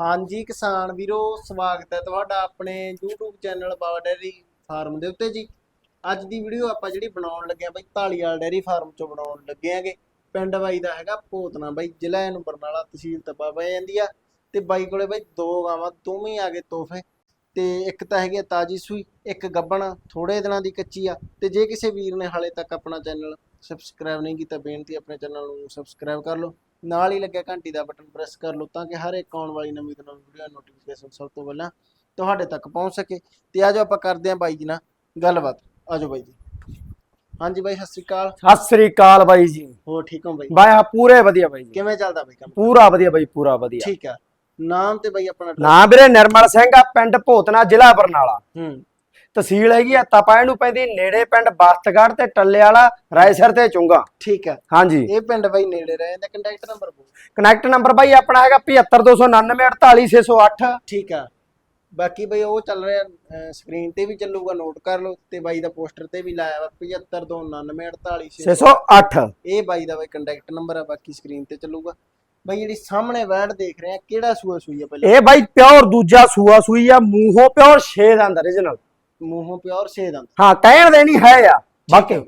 ਹਾਂਜੀ ਕਿਸਾਨ ਵੀਰੋ, ਸਵਾਗਤ ਹੈ ਤੁਹਾਡਾ ਆਪਣੇ YouTube channel Baba dairy farm ਦੇ ਉੱਤੇ ਜੀ। ਅੱਜ ਦੀ ਵੀਡੀਓ ਆਪਾਂ ਜਿਹੜੀ ਬਣਾਉਣ ਲੱਗੇ ਆ ਬਈ ਢਾਲੀਵਾਲ ਡੈਰੀ ਫਾਰਮ ਚੋਂ ਬਣਾਉਣ ਲੱਗੇ ਆਂਗੇ ਪਿੰਡ ਬਾਈ ਦਾ ਹੈਗਾ ਭੋਤਨਾ ਬਾਈ, ਜ਼ਿਲ੍ਹਾ ਇਹਨੂੰ ਬਰਨਾਲਾ ਤਹਿਸੀਲ ਤਪਾ ਪੈ ਜਾਂਦੀ ਆ। ਤੇ ਬਾਈ ਕੋਲੇ ਬਾਈ ਦੋ ਗਾਵਾਂ, ਦੋਵੇਂ ਆ ਗਏ ਤੋਹਫੇ। ਤੇ ਇੱਕ ਤਾਂ ਹੈਗੀ ਆ ਤਾਜੀ ਸੂਈ, ਇੱਕ ਗੱਬਣ ਥੋੜੇ ਦਿਨਾਂ ਦੀ ਕੱਚੀ ਆ। ਤੇ ਜੇ ਕਿਸੇ ਵੀਰ ਨੇ ਹਾਲੇ ਤੱਕ ਆਪਣਾ ਚੈਨਲ ਸਬਸਕ੍ਰਾਈਬ ਨਹੀਂ ਕੀਤਾ, ਬੇਨਤੀ ਆਪਣੇ ਚੈਨਲ ਨੂੰ ਸਬਸਕ੍ਰਾਈਬ ਕਰ ਲਓ। ਨਾਲ ਹੀ ਲੱਗਿਆ ਘੰਟੀ ਦਾ ਬਟਨ ਪ੍ਰੈਸ ਕਰ ਲਓ ਤਾਂ ਕਿ ਹਰ ਇੱਕ ਆਉਣ ਵਾਲੀ ਨਵੀਂ ਤੋਂ ਨਵੀਂ ਵੀਡੀਓ ਨੋਟੀਫਿਕੇਸ਼ਨ ਸਭ ਤੋਂ ਪਹਿਲਾਂ ਤੁਹਾਡੇ ਤੱਕ ਪਹੁੰਚ ਸਕੇ। ਤੇ ਆਜੋ ਆਪਾਂ ਕਰਦੇ ਆਂ ਬਾਈ ਜੀ ਨਾਲ ਗੱਲਬਾਤ। ਆਜੋ ਬਾਈ ਜੀ। ਹਾਂਜੀ ਬਾਈ ਸਤਿ ਸ਼੍ਰੀ ਅਕਾਲ। ਸਤਿ ਸ੍ਰੀ ਅਕਾਲ ਬਾਈ ਜੀ। ਹੋਰ ਠੀਕ ਹੋ ਬਾਈ? ਬਾਈ ਹਾਂ ਪੂਰੇ ਵਧੀਆ ਬਾਈ ਜੀ। ਕਿਵੇਂ ਚੱਲਦਾ ਬਾਈ ਕੰਮ? ਪੂਰਾ ਵਧੀਆ ਬਾਈ ਪੂਰਾ ਵਧੀਆ। ਠੀਕ ਆ। ਨਾਮ ਤੇ ਬਾਈ ਆਪਣਾ address? ਨਾਂ ਵੀਰੇ ਨਿਰਮਲ ਸਿੰਘ ਆ ਪਿੰਡ ਭੋਤਨਾ ਜ਼ਿਲ੍ਹਾ ਬਰਨਾਲਾ। ਹੂੰ। ਤਹਿਸੀਲ ਹੈਗੀ ਆ ਤਪਾਇ ਨੂੰ ਪੈਂਦੀ ਨੇੜੇ ਪਿੰਡ ਬਸਤਗੜ੍ਹ ਤੇ ਟੱਲੇ ਵਾਲਾ ਰਾਏਸਰ ਤੇ ਚੁੰਗਾ। ਠੀਕ ਆ। ਹਾਂਜੀ। ਇਹ ਪਿੰਡ ਬਾਈ ਨੇੜੇ ਰਹੇ ਦਾ ਕੰਟੈਕਟ ਨੰਬਰ ਬੋਲ। ਕਨੈਕਟ ਨੰਬਰ ਬਾਈ ਆਪਣਾ ਹੈਗਾ 7529948608 ਠੀਕ ਆ। ਬਾਕੀ ਬਈ ਉਹ ਚੱਲ ਰਿਹਾ ਸਕਰੀਨ ਤੇ ਵੀ ਚੱਲੂਗਾ ਨੋਟ ਕਰ ਲਓ ਤੇ ਬਾਈ ਦਾ ਪੋਸਟਰ ਤੇ ਵੀ ਲਾਇਆ ਵਾ 75299486 608 ਇਹ ਬਾਈ ਦਾ ਬਾਈ ਕੰਟੈਕਟ ਨੰਬਰ ਆ ਬਾਕੀ ਸਕਰੀਨ ਤੇ ਚੱਲੂਗਾ। ਬਾਈ ਜਿਹੜੀ ਸਾਹਮਣੇ ਵੈੜ ਦੇਖ ਰਹੇ ਆ ਕਿਹੜਾ ਸੂਆ ਸੂਈ ਆ ਪਹਿਲਾਂ? ਇਹ ਬਾਈ ਪਿਓਰ ਦੂਜਾ ਸੂਆ ਸੂਈ ਆ ਮੂੰਹੋਂ ਪਿਓਰ 6 ਦਾ ਅੰਦਰ original ਮੂੰਹੋਂ ਪਿਓਰ ਸੇ ਦੰਦ। ਹਾਂ ਕਹਿਣ ਦੇ ਨਹੀਂ ਹੈ ਆ ਬਾਕੀ।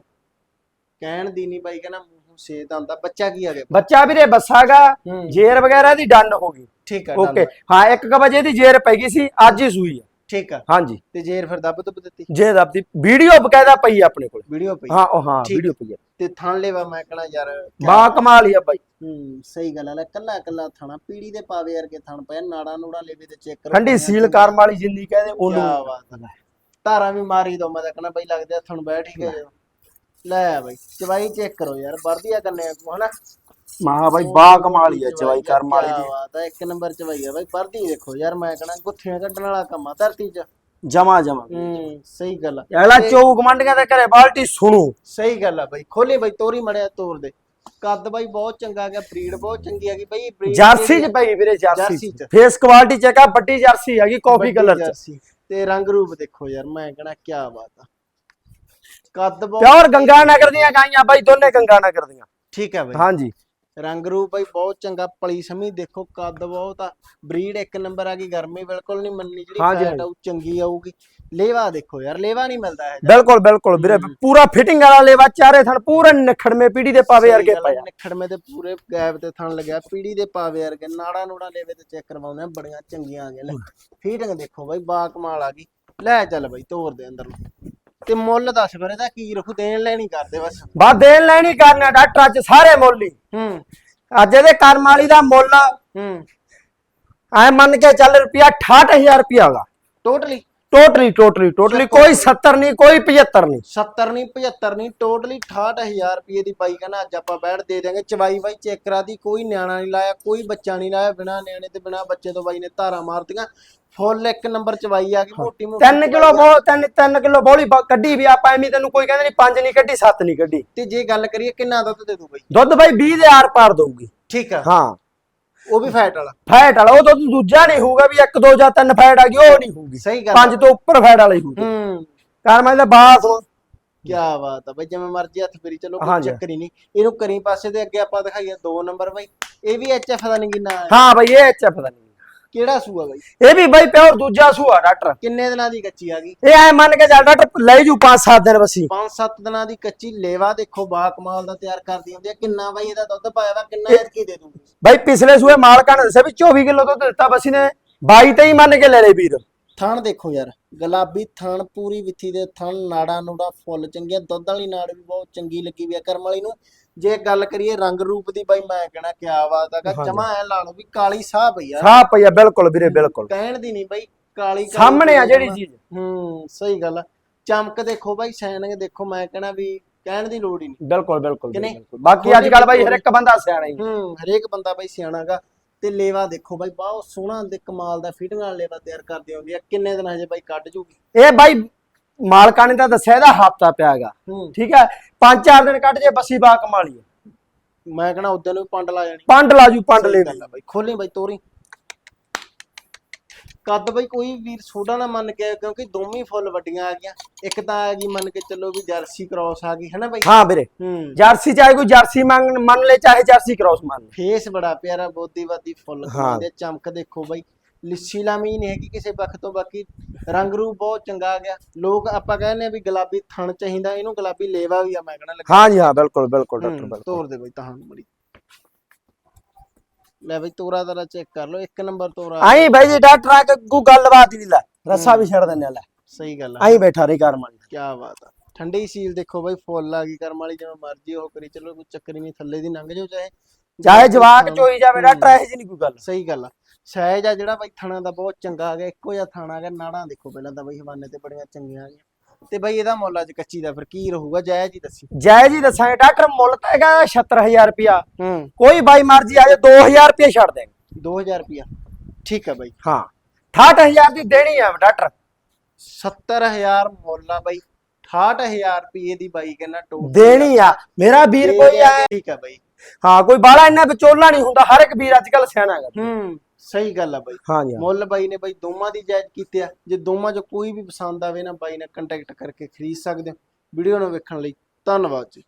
ਕਹਿਣ ਦੀ ਨਹੀਂ ਬਾਈ ਕਹਿੰਦਾ ਮੂੰਹੋਂ ਸੇ ਦੰਦ ਦਾ ਬੱਚਾ ਕੀ ਆ ਗਿਆ? ਬੱਚਾ ਵੀਰੇ ਬੱਸਾਗਾ ਹੂੰ। ਜੇਰ ਵਗੈਰਾ ਦੀ ਡਨ ਹੋ ਗਈ। ਠੀਕ ਆ ਓਕੇ। ਆ। ਹਾਂ 1 ਵਜੇ ਦੀ ਜੇਰ ਪੈ ਗਈ ਸੀ ਅੱਜ ਹੀ ਸੂਈ ਆ। ਠੀਕ ਆ। ਹਾਂਜੀ। ਤੇ ਜੇਰ ਫਿਰ ਦੱਬ ਦੁੱਬ ਦਿੱਤੀ? ਜੇ ਦੱਬ ਦੀ ਵੀਡੀਓ ਬਕਾਇਦਾ ਪਈ ਆ ਆਪਣੇ ਕੋਲ। ਵੀਡੀਓ ਪਈ? ਹਾਂ ਉਹ ਹਾਂ ਠੀਕ। ਵੀਡੀਓ ਪਈ ਆ। ਤੇ ਥਣ ਲੈਵਾ ਮੈਂ ਕਹਣਾ ਯਾਰ ਕਿਆ ਬਾ ਕਮਾਲ ਹੀ ਆ ਬਾਈ। ਹੂੰ ਸਹੀ ਗੱਲ ਹੈ ਕੱਲਾ ਕੱਲਾ ਥਣਾ ਪੀੜੀ ਦੇ ਪਾਵੇ ਵਰਗੇ ਥਣ ਪਿਆ ਨਾੜਾ ਨੂੜਾ ਲੈਵੇ ਤੇ ਚੈੱਕ ਕਰੋ ਠੰਡੀ ਸੀਲ ਕਰਮ ਵਾਲੀ ਜਿੰਦੀ ਕਹਦੇ ਕਿਆ ਉਹਨੂੰ ਬਾਤ ਹੈ ਧਾਰਾਂ ਵੀ ਮਾਰੀ ਦੋ ਮੈਂ ਤਾਂ ਕਹਣਾ ਬਈ ਲੱਗਦੇ ਹੱਥਾਂ ਨੂੰ ਬੈਠ ਹੀ ਗਏ। ਲੈ। ਬਈ ਚਵਾਈ ਚੈੱਕ ਕਰੋ ਯਾਰ ਵਰਦੀਆ ਕਰਨੇ ਕੋ ਹਨਾ? ਮਹਾ ਬਾਈ ਬਾ ਕਮਾਲ ਆ ਚਵਾਈ ਕਰਮ ਵਾਲੀ ਕਿਆ ਦੀ ਬਾਤ ਹੈ ਇੱਕ ਨੰਬਰ ਚਵਾਈ ਆ ਬਈ ਵਰਦੀ ਦੇਖੋ ਯਾਰ ਮੈਂ ਕਹਣਾ ਗੁੱਥੀਆਂ ਕੱਢਣ ਵਾਲਾ ਕੰਮ ਆ ਧਰਤੀ 'ਚ। ਜਮਾ ਜਮਾ। ਹੂੰ ਸਹੀ ਗੱਲ ਆ। ਅਗਲਾ ਚੌਕ ਮੰਡੀਆਂ ਦੇ ਘਰੇ ਬਾਲਟੀ ਸੁਣੂ। ਸਹੀ ਗੱਲ ਆ ਬਈ ਖੋਲੀ ਬਈ ਤੋਰੀ ਮੜਿਆ ਤੋਰ ਦੇ। ਕੱਦ ਬਾਈ ਬਹੁਤ ਚੰਗਾ ਗਿਆ ਬਰੀਡ ਬਹੁਤ ਚੰਗੀ ਆ ਗਈ ਬਈ breed ਜਰਸੀ ਚ? ਪਈ ਵੀਰੇ ਜਰਸੀ ਜਰਸੀ ਚ। ਚ। ਫੇਸ ਕੁਆਲਿਟੀ ਚੈੱਕ ਆ ਵੱਡੀ ਜਰਸੀ ਹੈਗੀ ਕਾਫੀ ਵੱਡੀ ਕਲਰ ਚ। ਜਰਸੀ। ਤੇ ਰੰਗ ਰੂਪ ਦੇਖੋ ਯਾਰ ਮੈਂ ਕਹਣਾ ਕੀ ਬਾਤ ਆ। ਕੱਦ ਬਹੁਤ ਪਿਓਰ ਗੰਗਾ ਨਗਰ ਦੀਆਂ ਗਾਈਆਂ ਬਾਈ ਦੋਨੇ ਗੰਗਾ ਨਗਰ ਦੀਆਂ। ਠੀਕ ਆ ਬਈ। ਹਾਂਜੀ। ਰੰਗ ਰੂਪ ਬਈ ਬਹੁਤ ਚੰਗਾ ਪਲੀ ਸਮੀ ਦੇਖੋ ਕੱਦ ਬਹੁਤ ਆ ਬਰੀਡ ਇੱਕ ਨੰਬਰ ਆ ਗਈ ਗਰਮੀ ਬਿਲਕੁਲ ਨਹੀਂ ਮੰਨਣੀ ਜਿਹੜੀ ਹਾਂਜੀ, ਫੈਟ ਆਊ ਚੰਗੀ ਆਊਗੀ। ਲੇਵਾ ਦੇਖੋ ਯਾਰ ਲੇਵਾ ਨਹੀਂ ਮਿਲਦਾ ਹੈ ਬਿਲਕੁਲ ਬਿਲਕੁਲ ਵੀਰੇ ਪੂਰਾ ਫਿਟਿੰਗ ਵਾਲਾ ਲੇਵਾ ਚਾਰੇ ਥਣ ਪੂਰੇ ਨਖੜਵੇਂ ਪੀੜੀ ਦੇ ਪਾਵੇ ਵਰਗੇ ਪਿਆ ਨਿਖੜਵੇਂ ਤੇ ਪੂਰੇ ਗੈਪ ਤੇ ਥਣ ਲੱਗਿਆ ਪੀੜੀ ਦੇ ਪਾਵੇ ਵਰਗੇ ਨਾੜਾ ਨੂੜਾ ਲੇਵੇ ਤੇ ਚੈੱਕ ਕਰਵਾਉਂਦੇ ਆ ਬੜੀਆਂ ਚੰਗੀਆਂ ਆ ਗਈਆਂ। ਲੈ ਫੀਟਿੰਗ ਦੇਖੋ ਬਈ ਬਾ ਕਮਾਲ ਆ ਗਈ। ਲੈ ਚੱਲ ਬਈ ਤੋਰ ਦੇ ਅੰਦਰ। ਨੂੰ ਤੇ ਮੁੱਲ ਦੱਸ ਫਿਰ ਇਹਦਾ ਕੀ ਰੱਖੂ ਦੇਣ ਲੈਣੀ ਕਰਦੇ ਬਸ। ਬਾ ਦੇਣ ਲੈਣੀ ਕਰਨਾ ਡਾਕਟਰਾਂ ਚ ਸਾਰੇ ਮੁੱਲ ਹੀ। ਹੂੰ। ਅੱਜ ਇਹਦੇ ਕਰਮ ਵਾਲੀ ਦਾ ਮੁੱਲ ਹੂੰ। ਐ ਮੰਨ ਕੇ ਚੱਲ ਰੁਪਿਆ 68000 ਰੁਪਿਆ ਹੈਗਾ ਟੋਟਲੀ ਟੋਟਲੀ ਟੋਟਲੀ ਟੋਟਲੀ ਕੋਈ 70 ਨਹੀਂ ਕੋਈ 75 ਨਹੀਂ। 70 ਨਹੀਂ 75 ਨਹੀਂ ਟੋਟਲੀ 68000 ਰੁਪਏ ਦੀ ਬਾਈ ਕਹਿੰਦਾ ਅੱਜ ਆਪਾਂ ਬੈਠ ਦੇ ਦਿਆਂਗੇ। ਚਵਾਈ ਬਾਈ ਚੈੱਕ ਕਰਾ ਦੀ ਕੋਈ ਨਿਆਣਾ ਨਹੀਂ ਲਾਇਆ ਕੋਈ ਬੱਚਾ ਨਹੀਂ ਲਾਇਆ ਬਿਨਾ ਨਿਆਣੇ ਤੇ ਬਿਨਾ ਬੱਚੇ ਤੋਂ ਬਾਈ ਨੇ ਧਾਰਾਂ ਮਾਰਤੀਆਂ। ਫੁੱਲ ਇੱਕ ਨੰਬਰ ਚਵਾਈ ਆ ਗਈ ਮੋਟੀ ਮੋਟੀ 3 ਕਿਲੋ ਬਹੁਤ 3 3 ਕਿਲੋ ਬੋਲੀ ਕੱਢੀ ਵੀ ਆਪਾਂ ਐਵੇਂ ਤੈਨੂੰ ਕੋਈ ਕਹਿੰਦਾ ਨਹੀਂ 5 ਨਹੀਂ ਕੱਢੀ 7 ਨਹੀਂ ਕੱਢੀ। ਤੇ ਜੇ ਗੱਲ ਕਰੀਏ ਕਿੰਨਾ ਦੁੱਧ ਦੇ ਦੂ ਬਾਈ? ਦੁੱਧ ਬਾਈ 20 ਦੇ ਆਰ ਪਾਰ ਦਊਗੀ। ਠੀਕ ਆ। ਹਾਂ। ਉਹ ਵੀ ਫੈਟ ਵਾਲਾ। ਫੈਟ ਵਾਲਾ ਉਹ ਦੁੱਧ ਦੂਜਾ ਨਹੀਂ ਹੋਊਗਾ ਵੀ 1 2 ਜਾਂ 3 ਫੈਟ ਆ ਗਈ ਉਹ ਨਹੀਂ ਹੋਊਗੀ। ਸਹੀ ਗੱਲ ਪੰਜ ਤੋਂ ਉੱਪਰ ਫੈਟ ਵਾਲੀ ਹੋਊਗੀ। ਹੂੰ। ਕਰਮ ਦਾ ਬਾਸ ਕੀ ਬਾਤ ਆ ਬਾਈ ਜਿਵੇਂ ਮਰਜ਼ੀ ਹੱਥ ਫੇਰੀ ਚਲੋ ਕੋਈ ਹਾਂਜੀ। ਚੱਕਰ ਹੀ ਨਹੀਂ। ਇਹਨੂੰ ਕਰੀ ਪਾਸੇ ਦੇ ਅੱਗੇ ਆਪਾਂ ਦਿਖਾਈਏ ਦੋ ਨੰਬਰ ਬਾਈ। ਇਹ ਵੀ ਐਚਐਫ ਦਾ ਨਹੀਂ ਕਿੰਨਾ ਹੈ। ਹਾਂ ਬਾਈ ਇਹ ਅੱਛਾ ਪਤਾ ਨਹੀਂ ਕਿਹੜਾ ਸੂਆ ਬਾਈ? ਇਹ ਵੀ ਬਾਈ ਪਿਓਰ ਦੂਜਾ ਸੂਆ ਡਾਕਟਰ। ਕਿੰਨੇ ਦਿਨਾਂ ਦੀ ਕੱਚੀ ਆ ਗਈ? ਇਹ ਐ ਮੰਨ ਕੇ ਚੱਲ ਡਾਕਟਰ ਲੈ ਜੂ 5-7 ਦਿਨ ਬਸੀ। 5-7 ਦਿਨਾਂ ਦੀ ਕੱਚੀ ਲੇਵਾ ਦੇਖੋ ਬਾ ਕਮਾਲ ਦਾ ਤਿਆਰ ਕਰਦੀ ਹੁੰਦੀ ਆ। ਕਿੰਨਾ ਬਾਈ ਇਹਦਾ ਦੁੱਧ ਪਾਇਆ ਵਾ ਕਿੰਨਾ ਐਰ ਕੀ ਦੇ ਦੂੰਗੀ ਬਾਈ ਪਿਛਲੇ ਸੂਏ ਮਾਲਕਾਂ ਨੇ ਦੱਸਿਆ ਵੀ 24 ਕਿਲੋ ਦੁੱਧ ਦਿੱਤਾ ਬਸੀ ਨੇ। 22 ਤੇ ਹੀ ਮੰਨ ਕੇ ਲੈ ਲੈ ਵੀਰ। ਥਣ ਦੇਖੋ ਯਾਰ ਗੁਲਾਬੀ ਥਣ ਪੂਰੀ ਵਿੱਥੀ ਦੇ ਥਣ ਨਾੜਾ ਨੂੜਾ ਫੁੱਲ ਚੰਗੀਆਂ ਦੁੱਧ ਵਾਲੀ ਨਾੜ ਵੀ ਬਹੁਤ ਚੰਗੀ ਲੱਗੀ ਵੀ ਆ ਕਰਮ ਵਾਲੀ ਨੂੰ। ਜੇ ਗੱਲ ਕਰੀਏ ਰੰਗ ਰੂਪ ਦੀ ਬਾਈ ਮੈਂ ਕਹਿਣਾ ਕਿਆ ਬਾਤ ਹੈਗਾ। ਜਮਾ ਐ ਲਾ ਲਓ ਵੀ ਕਾਲੀ ਸਾਹ ਪਈ ਆ। ਸਾਹ ਪਈਆ ਬਿਲਕੁਲ ਵੀਰੇ ਬਿਲਕੁਲ। ਕਹਿਣ ਦੀ ਨਹੀਂ ਬਾਈ ਕਾਲੀ ਸਾਹਮਣੇ ਆ ਪਈ ਜਿਹੜੀ। ਚੀਜ਼। ਹੂੰ ਸਹੀ ਗੱਲ ਆ। ਚਮਕ ਦੇਖੋ ਬਾਈ ਸੈਨਿੰਗ ਦੇਖੋ ਮੈਂ ਕਹਿਣਾ ਵੀ ਕਹਿਣ ਦੀ ਲੋੜ ਹੀ ਨਹੀਂ। ਬਿਲਕੁਲ ਬਿਲਕੁਲ। ਬਾਕੀ ਅੱਜ ਕੱਲ ਬਾਈ ਹਰ ਇੱਕ ਬੰਦਾ ਸਿਆਣਾ ਹੀ ਹੂੰ ਹਰੇਕ ਬੰਦਾ ਬਾਈ ਸਿਆਣਾਗਾ ਤੇ ਲੇਵਾ ਦੇਖੋ ਬਾਈ ਬਹੁਤ ਸੋਹਣਾ ਤੇ ਕਮਾਲ ਦਾ ਫਿਟਿੰਗ ਨਾਲ ਲੇਵਾ ਤਿਆਰ ਕਰਦੀ ਹੁੰਦੀ ਆ। ਕਿੰਨੇ ਦਿਨ ਹਜੇ ਬਾਈ ਕੱਢ ਜੂਗੀ? ਇਹ ਬਾਈ ਮਾਲਕਾਂ ਨੇ ਤਾਂ ਦੱਸਿਆ ਇਹਦਾ ਹਫਤਾ ਪਿਆਗਾ ਠੀਕ ਹੈ? ਪੰਜ ਚਾਰ ਦਿਨ ਕੱਢ ਜੇ ਬਸੀ ਬਾ ਕਮਾਲੀ ਮੈਂ ਕਹਣਾ ਉਦੋਂ ਨੂੰ ਪੰਡ ਲਾ ਜਾਣੀ। ਪੰਡ ਲਾਜੂ ਪੰਡ ਸਹੀ ਲੈ ਬਾਈ ਖੋਲੀ ਬਾਈ ਤੋਰੀ। ਕੱਦ ਬਾਈ ਕੋਈ ਵੀਰ ਛੋਟਾ ਨਾ ਮੰਨ ਕੇ ਕਿਉਂਕਿ ਦੋਵੇਂ ਫੁੱਲ ਵੱਡੀਆਂ ਆ ਗਈਆਂ। ਇੱਕ ਤਾਂ ਆ ਗਈ ਮੰਨ ਕੇ ਚੱਲੋ ਵੀ ਜਰਸੀ ਕ੍ਰਾਸ ਆ ਗਈ ਹਨਾ ਬਾਈ? ਹਾਂ ਵੀਰੇ। ਹੂੰ। ਜਰਸੀ ਚਾਹੇ ਕੋਈ ਜਰਸੀ ਮੰਨ ਮੰਨ ਲੈ ਚਾਹੇ ਜਰਸੀ ਕ੍ਰਾਸ ਮੰਨ ਲੈ। ਫੇਸ ਬੜਾ ਪਿਆਰਾ ਬੋਦੀਵਾਦੀ ਫੁੱਲ ਹਾਂ। ਚਮਕ ਦੇਖੋ ਬਾਈ। ਲਿੱਸੀ ਲਾਮੀ ਨਹੀਂ ਹੈਗੀ ਕਿਸੇ ਪੱਖ ਤੋਂ ਬਾਕੀ ਰੰਗ ਰੂਪ ਬਹੁਤ ਚੰਗਾ ਆ ਗਿਆ। ਲੋਕ ਆਪਾਂ ਕਹਿੰਦੇ ਆ ਵੀ ਗੁਲਾਬੀ ਥਣ ਚਾਹੀਦਾ ਇਹਨੂੰ ਗੁਲਾਬੀ ਲੇਵਾ ਵੀ ਆ ਮੈਂ ਕਹਿੰਦਾ ਲੱਗਾ। ਹਾਂਜੀ ਹਾਂ ਬਿਲਕੁਲ ਬਿਲਕੁਲ ਡਾਕਟਰ ਹੂੰ, ਬਿਲਕੁਲ ਤੋਰ ਦੇ ਬਈ ਤਾਂ ਮੜੀ। ਲੈ ਬਈ ਤੋਰਾ ਤਰਾ ਚੈੱਕ ਕਰ ਲਓ ਇੱਕ ਨੰਬਰ ਤੋਰਾ। ਆਈ ਬਾਈ ਜੀ ਡਾਕਟਰ ਆ ਕੇ ਕੋਈ ਗੱਲਬਾਤ ਹੀ ਨਹੀਂ ਲੈ। ਰੱਸਾ ਵੀ ਛੱਡ ਦਿੰਦੇ ਲੈ। ਸਹੀ ਗੱਲ ਆ। ਆਈ ਬੈਠਾ ਰਹੀ ਕਰਮ ਵਾਲੀ। ਕੀ ਬਾਤ ਆ। ਠੰਡੀ ਸੀਲ ਦੇਖੋ ਬਈ ਫੁੱਲ ਆ ਗਈ ਕਰਮ ਵਾਲੀ ਜਿਵੇਂ ਮਰਜ਼ੀ ਉਹ ਕਰੀ ਚਲੋ ਕੋਈ ਚੱਕਰ ਹੀ ਨਹੀਂ ਥੱਲੇ ਦੀ ਲੰਘ ਜਾਓ ਚਾਹੇ। ਚਾਹੇ ਜਵਾਕ ਚੋਈ ਡਾਕਟਰ ਇਹੋ ਜਿਹੀ ਨਹੀਂ ਕੋਈ ਗੱਲ। ਸਹੀ ਗੱਲ ਆ। ਸਾਈਜ਼ ਆ ਜਿਹੜਾ ਬਈ ਥਣਾ ਦਾ ਬਹੁਤ ਚੰਗਾ ਆ ਗਿਆ ਇੱਕੋ ਜਿਹਾ ਥਾਣਾ ਗਿਆ ਨਾੜਾਂ ਦੇਖੋ ਪਹਿਲਾਂ ਤਾਂ ਬਈ ਹਵਾਨੇ ਤੇ ਬੜੀਆਂ ਚੰਗੀਆਂ ਆ ਗਈਆਂ ਤੇ ਬਈ ਇਹਦਾ ਮੁੱਲ ਅੱਜ ਕੱਚੀ ਦਾ ਫਿਰ ਕੀ ਰਹੂਗਾ? ਜਾਇਜ਼ ਹੀ ਦੱਸੀ। ਜੈ ਜੀ ਦੱਸਾਂਗੇ ਡਾਕਟਰ ਮੁੱਲ ਤਾਂ ਹੈਗਾ 76000 ਰੁਪਿਆ ਹੂੰ। ਕੋਈ ਬਾਈ ਮਰਜ਼ੀ ਆ ਜਾ 2000 ਰੁਪਏ ਛੱਡ ਦੇ 2000 ਰੁਪਿਆ ਠੀਕ ਆ ਬਈ। ਹਾਂ। 68000 ਦੀ ਦੇਣੀ ਆ ਡਾਕਟਰ। 70000 ਮੁੱਲ ਆ ਬਈ। 68000 ਰੁਪਏ ਦੀ ਬਾਈ ਕਹਿੰਦਾ ਟੋਟ ਦੇਣੀ ਆ। ਮੇਰਾ ਵੀਰ ਕੋਈ ਆ ਠੀਕ ਆ ਬਈ। ਹਾਂ ਕੋਈ ਬਾਲਾ ਇੰਨਾ ਵਿਚੋਲਾ ਨਹੀਂ ਹੁੰਦਾ ਹਰ ਇੱਕ ਵੀਰ ਅੱਜ ਕੱਲ ਸਿਆਣਾ ਹੈਗਾ। ਹੂੰ ਸਹੀ ਗੱਲ ਆ ਬਾਈ। ਹਾਂਜੀ ਹਾਂ। ਮੁੱਲ ਬਾਈ ਨੇ ਬਾਈ ਦੋਵਾਂ ਦੀ ਜਾਇਜ਼ ਕੀਤੀ ਆ। ਜੇ ਦੋਵਾਂ ਚੋਂ ਕੋਈ ਵੀ ਪਸੰਦ ਆਵੇ ਨਾ ਬਾਈ ਨਾਲ ਕੰਟੈਕਟ ਕਰਕੇ ਖਰੀਦ ਸਕਦੇ ਹੋ। ਵੀਡੀਓ ਨੂੰ ਵੇਖਣ ਲਈ ਧੰਨਵਾਦ ਜੀ।